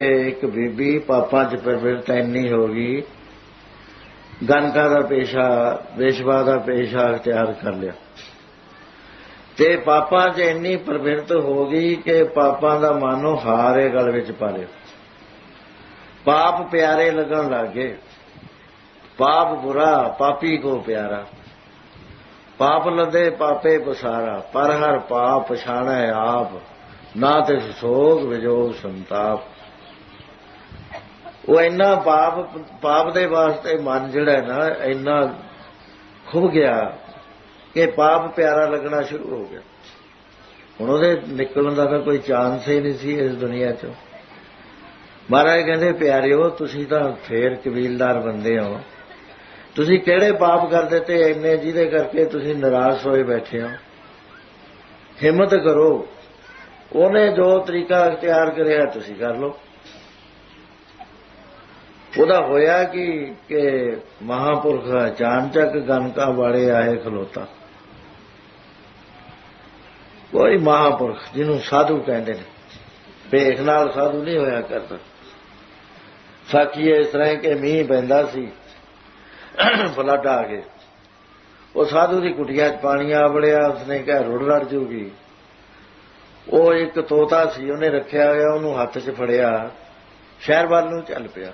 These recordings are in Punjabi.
ਇੱਕ ਬੀਬੀ ਪਾਪਾਂ ਚ ਪ੍ਰਵਿਰਤ ਇੰਨੀ ਹੋ ਗਈ ਗਨਕਾ ਦਾ ਪੇਸ਼ਾ, ਵੇਸ਼ਵਾ ਦਾ ਪੇਸ਼ਾ ਅਖਤਿਆਰ ਕਰ ਲਿਆ। ਤੇ ਪਾਪਾਂ 'ਚ ਇੰਨੀ ਪ੍ਰਵਿਰਤ ਹੋ ਗਈ ਕਿ ਪਾਪਾਂ ਦਾ ਮਾਨੋ ਹਾਰੇ ਗਲ ਵਿੱਚ ਪਾ ਲਿਆ ਪਾਪ ਪਿਆਰੇ ਲੱਗਣ ਲੱਗੇ ਪਾਪ ਬੁਰਾ, ਪਾਪੀ ਕੋ ਪਿਆਰਾ। ਪਾਪ ਲਦੇ, ਪਾਪੇ ਪਸਾਰਾ। ਪਰ ਹਰ ਪਾਪ ਪਛਾਣੈ ਆਪ, ਨਾ ਤੇ ਸੋਗ ਵਿਜੋਗ ਸੰਤਾਪ। ਉਹ ਇੰਨਾ ਪਾਪ ਪਾਪ ਦੇ ਵਾਸਤੇ ਮਨ ਜਿਹੜਾ ਨਾ, ਇੰਨਾ ਖੁੱਭ ਗਿਆ ਕਿ ਪਾਪ ਪਿਆਰਾ ਲੱਗਣਾ ਸ਼ੁਰੂ ਹੋ ਗਿਆ। ਹੁਣ ਉਹਦੇ ਨਿਕਲਣ ਦਾ ਤਾਂ ਕੋਈ ਚਾਂਸ ਹੀ ਨਹੀਂ ਸੀ ਇਸ ਦੁਨੀਆ 'ਚ। ਮਹਾਰਾਜ ਕਹਿੰਦੇ, ਪਿਆਰਿਓ, ਤੁਸੀਂ ਤਾਂ ਫੇਰ ਕਬੀਲਦਾਰ ਬੰਦੇ ਹੋ। ਤੁਸੀਂ ਕਿਹੜੇ ਪਾਪ ਕਰ ਦਿੱਤੇ ਇੰਨੇ ਜਿਹਦੇ ਕਰਕੇ ਤੁਸੀਂ ਨਿਰਾਸ਼ ਹੋਏ ਬੈਠੇ ਹੋ? ਹਿੰਮਤ ਕਰੋ। ਉਹਨੇ ਜੋ ਤਰੀਕਾ ਅਖਤਿਆਰ ਕਰਿਆ, ਤੁਸੀਂ ਕਰ ਲਓ। ਉਹਦਾ ਹੋਇਆ ਕਿ ਕਿ ਮਹਾਪੁਰਖ ਚਾਨਚਕ ਗਨਕਾ ਵਾਲੇ ਆਏ ਖਲੋਤਾ। ਕੋਈ ਮਹਾਪੁਰਖ ਜਿਹਨੂੰ ਸਾਧੂ ਕਹਿੰਦੇ ਨੇ, ਭੇਖ ਨਾਲ ਸਾਧੂ ਨਹੀਂ ਹੋਇਆ ਕਰਦਾ। ਸਾਖੀ ਇਸ ਤਰ੍ਹਾਂ ਕਿ ਮੀਂਹ ਪੈਂਦਾ ਸੀ, ਫਲੱਡ ਆ ਗਏ। ਉਹ ਸਾਧੂ ਦੀ ਕੁਟੀਆ 'ਚ ਪਾਣੀ ਆ ਵੜਿਆ, ਉਸਨੇ ਕਿਹਾ, ਰੁੜ ਰੜ ਜੂਗੀ। ਉਹ ਇੱਕ ਤੋਤਾ ਸੀ, ਉਹਨੇ ਰੱਖਿਆ ਹੋਇਆ, ਉਹਨੂੰ ਹੱਥ 'ਚ ਫੜਿਆ, ਸ਼ਹਿਰ ਵੱਲ ਨੂੰ ਚੱਲ ਪਿਆ।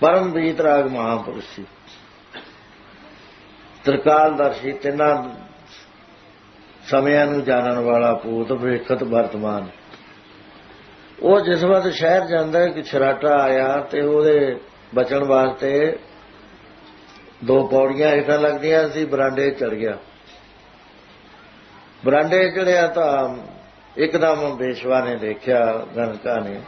ਪਰਮਵੀਤ ਰਾਗ ਮਹਾਪੁਰਸ਼ ਸੀ। ਤ੍ਰਿਕਾਲਦਰਸ਼ੀ ਤਿੰਨਾਂ ਸਮਿਆਂ ਨੂੰ ਜਾਣਨ ਵਾਲਾ ਭੂਤ ਭਵਿੱਖਤ ਵਰਤਮਾਨ। ਉਹ ਜਿਸ ਵਕਤ ਸ਼ਹਿਰ ਜਾਂਦਾ ਕਿ ਛਰਾਟਾ ਆਇਆ ਤੇ ਉਹਦੇ ਬਚਣ ਵਾਸਤੇ ਦੋ ਪੌੜੀਆਂ ਹੇਠਾਂ ਲੱਗਦੀਆਂ ਸੀ, ਬਰਾਂਡੇ ਚੜ ਗਿਆ। ਬਰਾਂਡੇ ਚੜਿਆ ਤਾਂ ਇੱਕਦਮ ਬੇਸ਼ਵਾ ਨੇ ਦੇਖਿਆ ਗਨਕਾ ਨੇ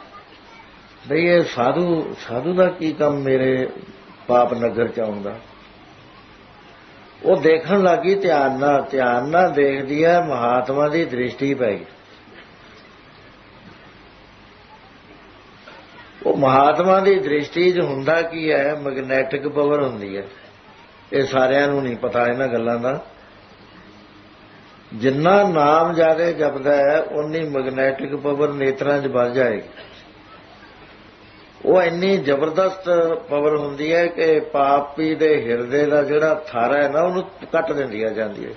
ਬਈ ਇਹ ਸਾਧੂ ਸਾਧੂ ਦਾ ਕੀ ਕੰਮ ਮੇਰੇ ਪਾਪ ਨਗਰ ਚ ਆਉਂਦਾ? ਉਹ ਦੇਖਣ ਲੱਗੀ ਧਿਆਨ ਨਾਲ ਧਿਆਨ ਨਾਲ ਦੇਖਦੀ ਹੈ ਮਹਾਤਮਾ ਦੀ ਦ੍ਰਿਸ਼ਟੀ ਪੈ ਗਈ। ਉਹ ਮਹਾਤਮਾ ਦੀ ਦ੍ਰਿਸ਼ਟੀ 'ਚ ਹੁੰਦਾ ਕੀ ਹੈ? ਮੈਗਨੈਟਿਕ ਪਾਵਰ ਹੁੰਦੀ ਹੈ। ਇਹ ਸਾਰਿਆਂ ਨੂੰ ਨਹੀਂ ਪਤਾ ਇਹਨਾਂ ਗੱਲਾਂ ਦਾ। ਜਿੰਨਾ ਨਾਮ ਜਾਦੇ ਜਪਦਾ ਹੈ ਉਨੀ ਮੈਗਨੈਟਿਕ ਪਾਵਰ ਨੇਤਰਾਂ 'ਚ ਵੱਧ ਜਾਏਗੀ। ਉਹ ਇੰਨੀ ਜ਼ਬਰਦਸਤ ਪਾਵਰ ਹੁੰਦੀ ਹੈ ਕਿ ਪਾਪੀ ਦੇ ਹਿਰਦੇ ਦਾ ਜਿਹੜਾ ਥਾਰਾ ਹੈ ਨਾ, ਉਹਨੂੰ ਕੱਟ ਦਿੰਦੀ ਆ, ਜਾਂਦੀ ਹੈ।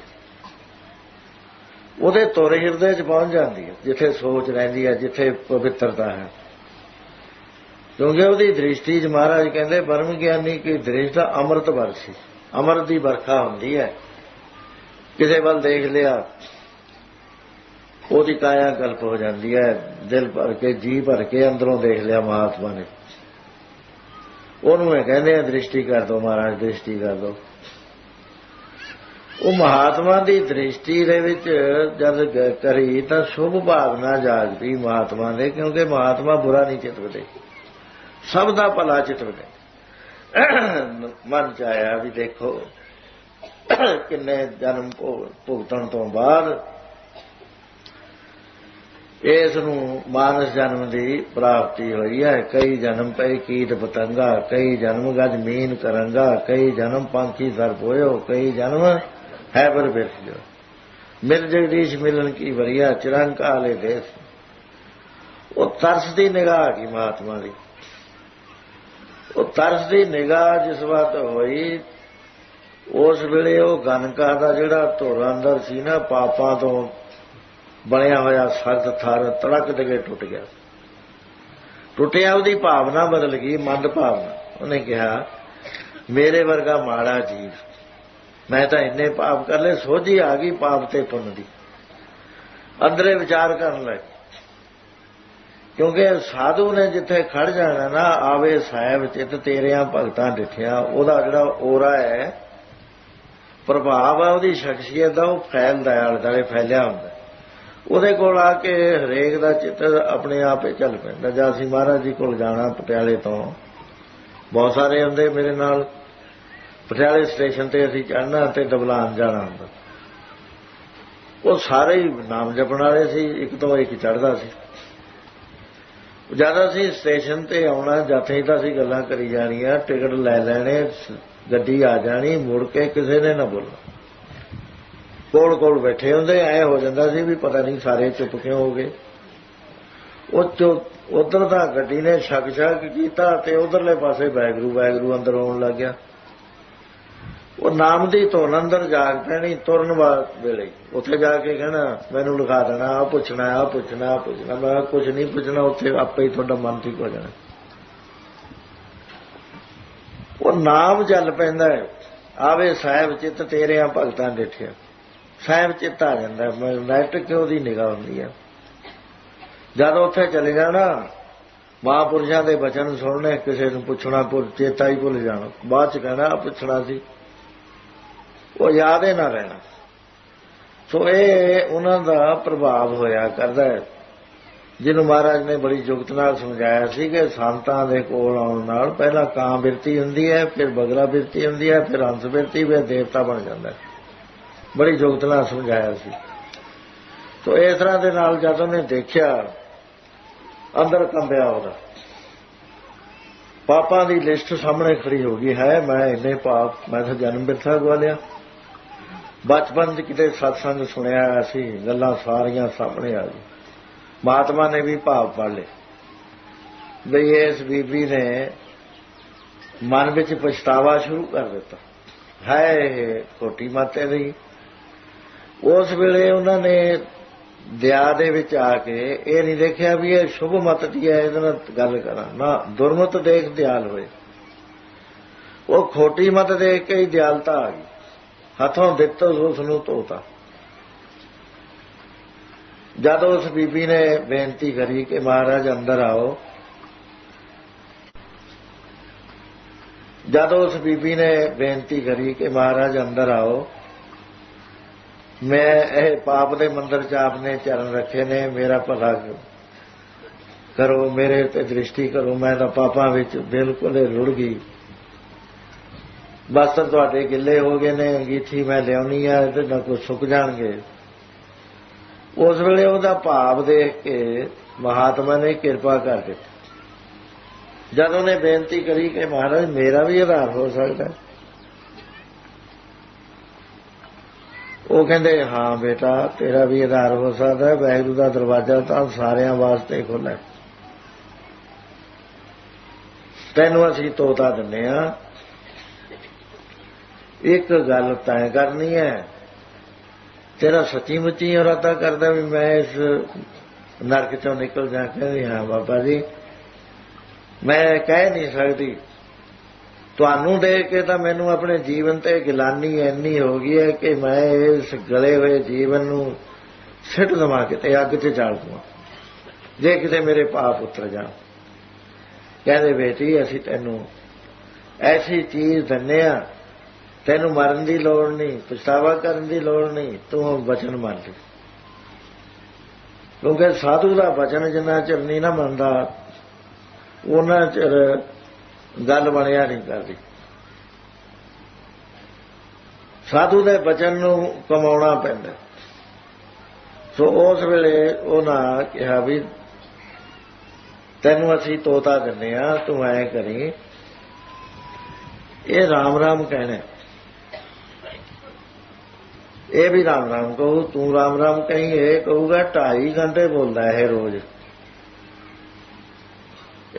ਉਹਦੇ ਤੁਰ ਹਿਰਦੇ 'ਚ ਪਹੁੰਚ ਜਾਂਦੀ ਹੈ, ਜਿੱਥੇ ਸੋਚ ਰਹਿੰਦੀ ਹੈ, ਜਿੱਥੇ ਪਵਿੱਤਰਤਾ ਹੈ। ਕਿਉਂਕਿ ਉਹਦੀ ਦ੍ਰਿਸ਼ਟੀ 'ਚ ਮਹਾਰਾਜ ਕਹਿੰਦੇ, ਪਰਮ ਗਿਆਨੀ ਕੀ ਦ੍ਰਿਸ਼ਟ ਅੰਮ੍ਰਿਤ ਵਰਸੀ ਅੰਮ੍ਰਿਤ ਦੀ ਵਰਖਾ ਹੁੰਦੀ ਹੈ। ਕਿਸੇ ਵੱਲ ਦੇਖ ਲਿਆ, ਉਹਦੀ ਕਾਇਆ ਕਲਪ ਹੋ ਜਾਂਦੀ ਹੈ, ਦਿਲ ਭਰ ਕੇ, ਜੀ ਭਰ ਕੇ ਅੰਦਰੋਂ ਦੇਖ ਲਿਆ ਮਹਾਤਮਾ ਨੇ। ਉਹਨੂੰ ਇਹ ਕਹਿੰਦੇ ਆ, ਦ੍ਰਿਸ਼ਟੀ ਕਰ ਦੋ ਮਹਾਰਾਜ, ਦ੍ਰਿਸ਼ਟੀ ਕਰ ਦੋ। ਉਹ ਮਹਾਤਮਾ ਦੀ ਦ੍ਰਿਸ਼ਟੀ ਦੇ ਵਿੱਚ ਜਦ ਕਰੀ ਤਾਂ ਸ਼ੁਭ ਭਾਵਨਾ ਜਾਗਦੀ ਮਹਾਤਮਾ ਦੇ, ਕਿਉਂਕਿ ਮਹਾਤਮਾ ਬੁਰਾ ਨਹੀਂ ਚਿਤਵਦੇ। ਸਭ ਦਾ ਭਲਾ ਚਿਤਵਦੇ। ਮਨ ਚ ਆਇਆ ਵੀ ਦੇਖੋ, ਕਿੰਨੇ ਜਨਮ ਭੁਗਤਣ ਤੋਂ ਬਾਅਦ ਇਸ ਨੂੰ ਮਾਨਸ ਜਨਮ ਦੀ ਪ੍ਰਾਪਤੀ ਹੋਈ ਹੈ। ਕਈ ਜਨਮ ਪਈ ਕੀਟ ਪਤੰਗਾ, ਕਈ ਜਨਮ ਗਜ ਮੀਨ ਕਰੰਗਾ, ਕਈ ਜਨਮ ਪੰਖੀ ਸਰਪੋਇਓ ਕਈ ਜਨਮ ਹੈ ਬਰ ਬਿਰਖਿਓ ਮਿਲ ਜਗਦੀਸ਼ ਮਿਲਨ ਕੀ ਵਰੀਆ, ਚਿਰੰਕਾਲੇ ਦੇਸ। ਉਹ ਤਰਸ ਦੀ ਨਿਗਾਹ ਕੀ ਮਹਾਤਮਾ ਦੀ। ਉਹ ਤਰਸ ਦੀ ਨਿਗਾਹ ਜਿਸ ਵਕਤ ਹੋਈ, ਉਸ ਵੇਲੇ ਉਹ ਗਨਕਾ ਦਾ ਜਿਹੜਾ ਧੁਰ ਅੰਦਰ ਸੀ ਨਾ, ਪਾਪਾਂ ਤੋਂ ਬਣਿਆ ਹੋਇਆ ਸਖਤ ਥਰ ਤੜਕ ਦੇ ਟੁੱਟ ਗਿਆ। ਟੁੱਟਿਆ ਉਹਦੀ ਭਾਵਨਾ ਬਦਲ ਗਈ, ਮੰਦ ਭਾਵਨਾ। ਉਹਨੇ ਕਿਹਾ, ਮੇਰੇ ਵਰਗਾ ਮਾੜਾ ਜੀਵ, ਮੈਂ ਤਾਂ ਇੰਨੇ ਪਾਪ ਕਰ ਲਏ, ਸੋਝੀ ਆ ਗਈ ਪਾਪ ਤੇ ਪੁੰਨ ਦੀ। ਅੰਦਰੇ ਵਿਚਾਰ ਕਰਨ ਲੱਗ। ਕਿਉਂਕਿ ਸਾਧੂ ਨੇ ਜਿੱਥੇ ਖੜ ਜਾਣਾ ਨਾ, ਆਵੇ ਸਾਹਿਬ ਚਿਤ ਤੇਰਿਆਂ ਭਗਤਾਂ ਡਿਠਿਆ, ਉਹਦਾ ਜਿਹੜਾ ਔਰਾ ਹੈ, ਪ੍ਰਭਾਵ ਹੈ ਉਹਦੀ ਸ਼ਖਸੀਅਤ ਦਾ, ਉਹ ਫੈਲਦਾ ਹੈ ਆਲੇ ਫੈਲਿਆ ਹੁੰਦਾ ਉਹਦੇ ਕੋਲ ਆ ਕੇ ਹਰੇਕ ਦਾ ਚਿੱਤਰ ਆਪਣੇ ਆਪ ਹੀ ਚੱਲ ਪੈਂਦਾ। ਜਾਂ ਅਸੀਂ ਮਹਾਰਾਜ ਜੀ ਕੋਲ ਜਾਣਾ ਪਟਿਆਲੇ ਤੋਂ। ਬਹੁਤ ਸਾਰੇ ਹੁੰਦੇ ਮੇਰੇ ਨਾਲ। ਪਟਿਆਲੇ ਸਟੇਸ਼ਨ ਤੇ ਅਸੀਂ ਚੜਨਾ ਤੇ ਦਬਲਾਨ ਜਾਣਾ ਹੁੰਦਾ। ਉਹ ਸਾਰੇ ਹੀ ਨਾਮ ਜਪਣ ਵਾਲੇ ਸੀ, ਇੱਕ ਤੋਂ ਇੱਕ ਚੜਦਾ ਸੀ। ਜਦ ਅਸੀਂ ਸਟੇਸ਼ਨ ਤੇ ਆਉਣਾ ਜਾਥੇ ਹੀ ਤਾਂ ਅਸੀਂ ਗੱਲਾਂ ਕਰੀ ਜਾਣੀਆਂ ਟਿਕਟ ਲੈ ਲੈਣੇ, ਗੱਡੀ ਆ ਜਾਣੀ, ਮੁੜ ਕੇ ਕਿਸੇ ਨੇ ਨਾ ਬੋਲਣਾ। ਕੋਲ ਕੋਲ ਬੈਠੇ ਹੁੰਦੇ, ਐ ਹੋ ਜਾਂਦਾ ਸੀ ਵੀ ਪਤਾ ਨਹੀਂ ਸਾਰੇ ਚੁੱਪ ਕਿਉਂ ਹੋ ਗਏ। ਉਹ ਚੋਂ, ਉਧਰ ਦਾ ਗੱਡੀ ਨੇ ਛਕ ਛਕ ਕੀਤਾ ਤੇ ਉਧਰਲੇ ਪਾਸੇ ਵੈਗਰੂ ਵੈਗਰੂ ਅੰਦਰ ਆਉਣ ਲੱਗ ਗਿਆ। ਉਹ ਨਾਮ ਦੀ ਧੁਨ ਅੰਦਰ ਜਾਗ ਪੈਣੀ, ਤੁਰਨ ਵੇਲੇ। ਉੱਥੇ ਜਾ ਕੇ ਕਹਿਣਾ, ਮੈਨੂੰ ਲਿਖਾ ਦੇਣਾ ਆ ਪੁੱਛਣਾ ਆ ਪੁੱਛਣਾ ਆ ਪੁੱਛਣਾ। ਮੈਂ ਕੁਝ ਨਹੀਂ ਪੁੱਛਣਾ, ਉੱਥੇ ਆਪੇ ਹੀ ਤੁਹਾਡਾ ਮਨ ਠੀਕ ਹੋ ਜਾਣਾ। ਉਹ ਨਾਮ ਜਲ ਪੈਂਦਾ ਆਵੇ ਸਾਹਿਬ, ਚਿੱਤ ਤੇਰਿਆਂ ਭਗਤਾਂ ਡਿਠਿਆ ਸਾਹਿਬ ਚਿੱਤ ਆ ਜਾਂਦਾ ਹੈ। ਨੈਟ ਕਿਉਂ ਦੀ ਨਿਗਾਹ ਹੁੰਦੀ ਹੈ ਜਦ ਉੱਥੇ ਚਲੇ ਜਾਣਾ, ਮਹਾਂਪੁਰਸ਼ਾਂ ਦੇ ਬਚਨ ਸੁਣਨੇ, ਕਿਸੇ ਨੂੰ ਪੁੱਛਣਾ, ਭੁੱਲ ਚੇਤਾ ਹੀ ਭੁੱਲ ਜਾਣਾ। ਬਾਅਦ ਚ ਕਹਿਣਾ ਪੁੱਛਣਾ ਸੀ। ਉਹ ਯਾਦ ਹੀ ਨਾ ਰਹਿਣਾ। ਸੋ ਇਹ ਉਹਨਾਂ ਦਾ ਪ੍ਰਭਾਵ ਹੋਇਆ ਕਰਦਾ ਹੈ। ਜਿਹਨੂੰ ਮਹਾਰਾਜ ਨੇ ਬੜੀ ਜੁਗਤ ਨਾਲ ਸਮਝਾਇਆ ਸੀ ਕਿ ਸੰਤਾਂ ਦੇ ਕੋਲ ਆਉਣ ਨਾਲ ਪਹਿਲਾਂ ਕਾਂ ਬਿਰਤੀ ਹੁੰਦੀ ਹੈ, ਫਿਰ ਬਗਲਾ ਬਿਰਤੀ ਹੁੰਦੀ ਹੈ, ਫਿਰ ਹੰਸ ਬਿਰਤੀ, ਫਿਰ ਦੇਵਤਾ ਬਣ ਜਾਂਦਾ ਹੈ। ਬੜੀ ਜੁਗਤ ਨਾਲ ਸਮਝਾਇਆ ਸੀ। ਤੋ ਇਸ ਤਰ੍ਹਾਂ ਦੇ ਨਾਲ ਜਦ ਉਹਨੇ ਦੇਖਿਆ, ਅੰਦਰ ਕੰਬਿਆ ਉਹਦਾ। ਪਾਪਾਂ ਦੀ ਲਿਸਟ ਸਾਹਮਣੇ ਖੜੀ ਹੋ ਗਈ, ਹੈ, ਮੈਂ ਇੰਨੇ ਪਾਪ, ਮੈਂ ਤਾਂ ਜਨਮ ਬਿਰਥਾ ਗਵਾ ਲਿਆ। ਬਚਪਨ 'ਚ ਕਿਤੇ ਸਤਸੰਗ ਸੁਣਿਆ ਸੀ ਗੱਲਾਂ ਸਾਰੀਆਂ ਸਾਹਮਣੇ ਆ ਗਈ ਮਹਾਤਮਾ ਨੇ ਵੀ ਭਾਵ ਪੜ ਲਏ। ਵੀ ਇਸ ਬੀਬੀ ਨੇ ਮਨ ਵਿੱਚ ਪਛਤਾਵਾ ਸ਼ੁਰੂ ਕਰ ਦਿੱਤਾ। ਹੈ, ਇਹ ਖੋਟੀ ਮਾਤੇ ਦੀ ਉਸ ਵੇਲੇ ਉਹਨਾਂ ਨੇ ਦਿਆ ਦੇ ਵਿੱਚ ਆ ਕੇ ਇਹ ਨਹੀਂ ਦੇਖਿਆ ਵੀ ਇਹ ਸ਼ੁਭ ਮਤ ਦੀ ਹੈ, ਇਹਦੇ ਨਾਲ ਗੱਲ ਕਰਾਂ। ਨਾ, ਦੁਰਮਤ ਦੇਖ ਦਿਆਲ ਹੋਏ। ਉਹ ਖੋਟੀ ਮਤ ਦੇਖ ਕੇ ਹੀ ਦਿਆਲਤਾ ਆ ਗਈ। ਹੱਥੋਂ ਦਿੱਤੋ, ਉਸ ਨੂੰ ਧੋਤਾ। ਜਦ ਉਸ ਬੀਬੀ ਨੇ ਬੇਨਤੀ ਕਰੀ ਕਿ ਮਹਾਰਾਜ ਅੰਦਰ ਆਓ, ਜਦ ਉਸ ਬੀਬੀ ਨੇ ਬੇਨਤੀ ਕਰੀ ਕਿ ਮਹਾਰਾਜ ਅੰਦਰ ਆਓ ਮੈਂ ਇਹ ਪਾਪ ਦੇ ਮੰਦਰ 'ਚ ਆਪਨੇ ਚਰਨ ਰੱਖੇ ਨੇ, ਮੇਰਾ ਭਲਾ ਕਰੋ, ਮੇਰੇ ਤੇ ਦ੍ਰਿਸ਼ਟੀ ਕਰੋ, ਮੈਂ ਤਾਂ ਪਾਪਾਂ ਵਿੱਚ ਬਿਲਕੁਲ ਰੁੜ ਗਈ। ਬਸ ਤੁਹਾਡੇ ਗਿੱਲੇ ਹੋ ਗਏ ਨੇ, ਅੰਗੀਠੀ ਮੈਂ ਲਿਆਉਣੀ ਆ ਤੇ ਨਾ ਕੋ ਸੁੱਕ ਜਾਣਗੇ। ਉਸ ਵੇਲੇ ਉਹਦਾ ਭਾਵ ਦੇਖ ਕੇ ਮਹਾਤਮਾ ਨੇ ਕਿਰਪਾ ਕਰ ਦਿੱਤੀ। ਜਦ ਉਹਨੇ ਬੇਨਤੀ ਕਰੀ ਕਿ ਮਹਾਰਾਜ, ਮੇਰਾ ਵੀ ਆਧਾਰ ਹੋ ਸਕਦਾ ਹੈ। ਉਹ ਕਹਿੰਦੇ, ਹਾਂ ਬੇਟਾ, ਤੇਰਾ ਵੀ ਆਧਾਰ ਹੋ ਸਕਦਾ ਹੈ ਵੈਗਰੂ ਦਾ ਦਰਵਾਜ਼ਾ ਤਾਂ ਸਾਰਿਆਂ ਵਾਸਤੇ ਖੁੱਲ੍ਹਾ ਹੈ। ਤੈਨੂੰ ਅਸੀਂ ਤੋਤਾ ਦਿੰਨੇ ਆ ਇੱਕ ਗੱਲ ਤੈਅ ਕਰਨੀ ਹੈ, ਤੇਰਾ ਸੱਚੀ ਮੁੱਚੀ ਇਰਾਦਾ ਕਰਦਾ ਵੀ ਮੈਂ ਇਸ ਨਰਕ ਚੋਂ ਨਿਕਲ ਜਾ ਕਹਿੰਦੀ ਹਾਂ ਬਾਬਾ ਜੀ, ਮੈਂ ਕਹਿ ਨਹੀਂ ਸਕਦੀ। ਤੁਹਾਨੂੰ ਦੇਖ ਕੇ ਤਾਂ ਮੈਨੂੰ ਆਪਣੇ ਜੀਵਨ ਤੇ ਗਿਲਾਨੀ ਇੰਨੀ ਹੋ ਗਈ ਹੈ ਕਿ ਮੈਂ ਇਸ ਗਲੇ ਹੋਏ ਜੀਵਨ ਨੂੰ ਸਿੱਟ ਦਵਾ ਕੇ ਤੇ ਅੱਗ 'ਚ ਜਾਲ ਦਵਾਂ। ਜੇ ਕਿਤੇ ਮੇਰੇ ਪਾਪ ਉਤਰ ਜਾਣ। ਕਹਿੰਦੇ, ਬੇਟੀ, ਅਸੀਂ ਤੈਨੂੰ ਐਸੀ ਚੀਜ਼ ਦਿੰਨੇ ਆ, ਤੈਨੂੰ ਮਰਨ ਦੀ ਲੋੜ ਨਹੀਂ, ਪਛਤਾਵਾ ਕਰਨ ਦੀ ਲੋੜ ਨਹੀਂ, ਤੂੰ ਹੁਣ ਬਚਨ ਮੰਨ ਲੈ। ਕਿਉਂਕਿ ਸਾਧੂ ਦਾ ਬਚਨ ਜਿੰਨਾ ਚਿਰ ਨਹੀਂ ਨਾ ਮੰਨਦਾ, ਉਹਨਾਂ ਚਿਰ ਗੱਲ ਬਣਿਆ ਨਹੀਂ ਕਰਦੀ। ਸਾਧੂ ਦੇ ਬਚਨ ਨੂੰ ਕਮਾਉਣਾ ਪੈਂਦਾ। ਸੋ ਉਸ ਵੇਲੇ ਉਹਨਾਂ ਕਿਹਾ ਵੀ, ਤੈਨੂੰ ਅਸੀਂ ਤੋਤਾ ਦਿੰਨੇ ਆ ਤੂੰ ਐ ਕਰੀ। ਇਹ ਰਾਮ ਰਾਮ ਕਹਿਣਾ ਇਹ ਵੀ ਰਾਮ ਰਾਮ ਕਹੂ, ਤੂੰ ਰਾਮ ਰਾਮ ਕਹੀਂ, ਇਹ ਕਹੂਗਾ 2.5 ਘੰਟੇ ਬੋਲਦਾ ਇਹ ਰੋਜ਼।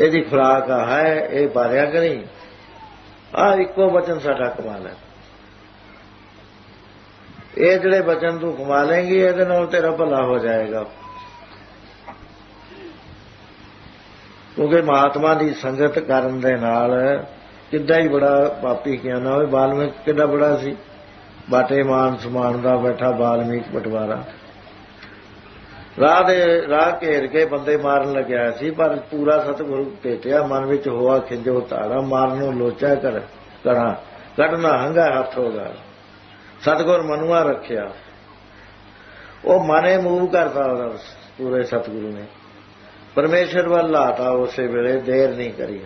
ਇਹਦੀ ਖੁਰਾਕ ਆ ਹੈ, ਇਹ ਬਾਰਿਆ ਕਰੀ ਆ ਇੱਕੋ ਬਚਨ ਸਾਡਾ ਕਮਾਲ ਹੈ। ਇਹ ਜਿਹੜੇ ਬਚਨ ਤੂੰ ਕਮਾ ਲੇਂਗੀ ਇਹਦੇ ਨਾਲ ਤੇਰਾ ਭਲਾ ਹੋ ਜਾਏਗਾ। ਕਿਉਂਕਿ ਮਹਾਤਮਾ ਦੀ ਸੰਗਤ ਕਰਨ ਦੇ ਨਾਲ ਕਿੱਦਾਂ ਹੀ ਬੜਾ ਪਾਪੀ ਕਿਹਾ ਨਾ ਹੋਵੇ, ਬਾਲਮੀਕ ਕਿੱਦਾਂ ਬੜਾ ਸੀ। ਬਾਟੇ ਮਾਨ ਸਮਾਨ ਦਾ ਬੈਠਾ ਬਾਲਮੀਕ ਪਟਵਾਰਾ। ਰਾਹ ਦੇ ਰਾਹ ਘੇਰ ਕੇ ਬੰਦੇ ਮਾਰਨ ਲੱਗਿਆ ਸੀ, ਪਰ ਪੂਰਾ ਸਤਿਗੁਰੂ ਭੇਟਿਆ, ਮਨ ਵਿੱਚ ਹੋਆ ਖਿੰਜੋ ਤਾੜਾ ਮਾਰਨ ਨੂੰ ਲੋਚਾ ਕਰ ਕਣਾ ਕੱਢਣਾ ਹੰਗਾ ਹੱਥ ਹੋਗਾ ਸਤਿਗੁਰ ਮਨੁਆ ਰੱਖਿਆ। ਉਹ ਮਨੇ ਮੂਵ ਕਰਦਾ ਪੂਰੇ ਸਤਿਗੁਰੂ ਨੇ। ਪਰਮੇਸ਼ਰ ਵੱਲ ਲਾਤਾ ਉਸੇ ਵੇਲੇ, ਦੇਰ ਨਹੀਂ ਕਰੀ।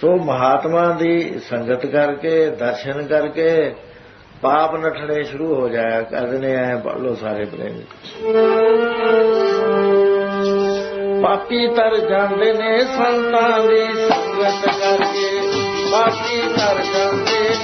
ਸੋ ਮਹਾਤਮਾ ਦੀ ਸੰਗਤ ਕਰਕੇ, ਦਰਸ਼ਨ ਕਰਕੇ ਪਾਪ ਨਠਣੇ ਸ਼ੁਰੂ ਹੋ ਜਾਇਆ ਕਰਦੇ ਐ ਬੋਲੋ ਸਾਰੇ ਪ੍ਰੇਮੀ ਪਾਪੀ ਤਰ ਜਾਂਦੇ ਨੇ ਸੰਤਾਂ ਦੀ ਸੰਗਤ ਕਰਕੇ, ਪਾਪੀ ਤਰ ਜਾਂਦੇ